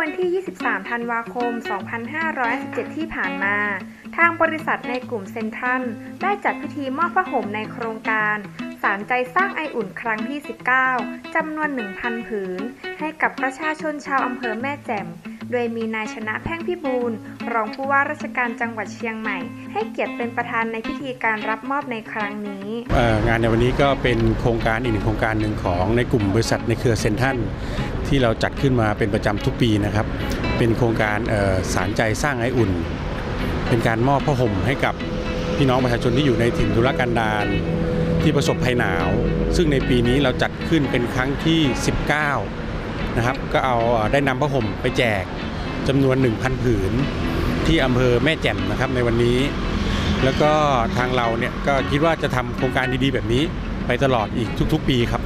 วันที่ 23 ธันวาคม 2517 ที่ผ่านมา ทางบริษัทในกลุ่มเซนทรัลได้จัดพิธีมอบผ้าห่มในโครงการสารใจสร้างไออุ่นครั้งที่ 19 จำนวน 1,000 ผืน ให้กับประชาชนชาวอำเภอแม่แจ่ม โดยมีนายชนะแพ่งพิบูลรองผู้ว่าราชการจังหวัดเชียงใหม่ ให้เกียรติเป็นประธานในพิธีการรับมอบในครั้งนี้ งานในวันนี้ก็เป็นโครงการอีกหนึ่งโครงการหนึ่งของในกลุ่มบริษัทในเครือเซนทัน ที่เราจัดขึ้นมาเป็นประจำทุกปีนะครับ เป็นโครงการสารใจสร้างไออุ่น เป็นการมอบผ้าห่มให้กับพี่น้องประชาชนที่อยู่ในถิ่นทุรกันดารที่ประสบภัยหนาว ซึ่งในปีนี้เราจัดขึ้นเป็นครั้งที่ 19 นะครับ ก็เอาได้นำผ้าห่มไปแจกจำนวน 1,000 ผืน ที่อำเภอแม่แจ่มนะครับในวันนี้ แล้วก็ทางเราเนี่ยก็คิดว่าจะทำโครงการดีๆ แบบนี้ไปตลอดอีกทุก ๆ ปีครับ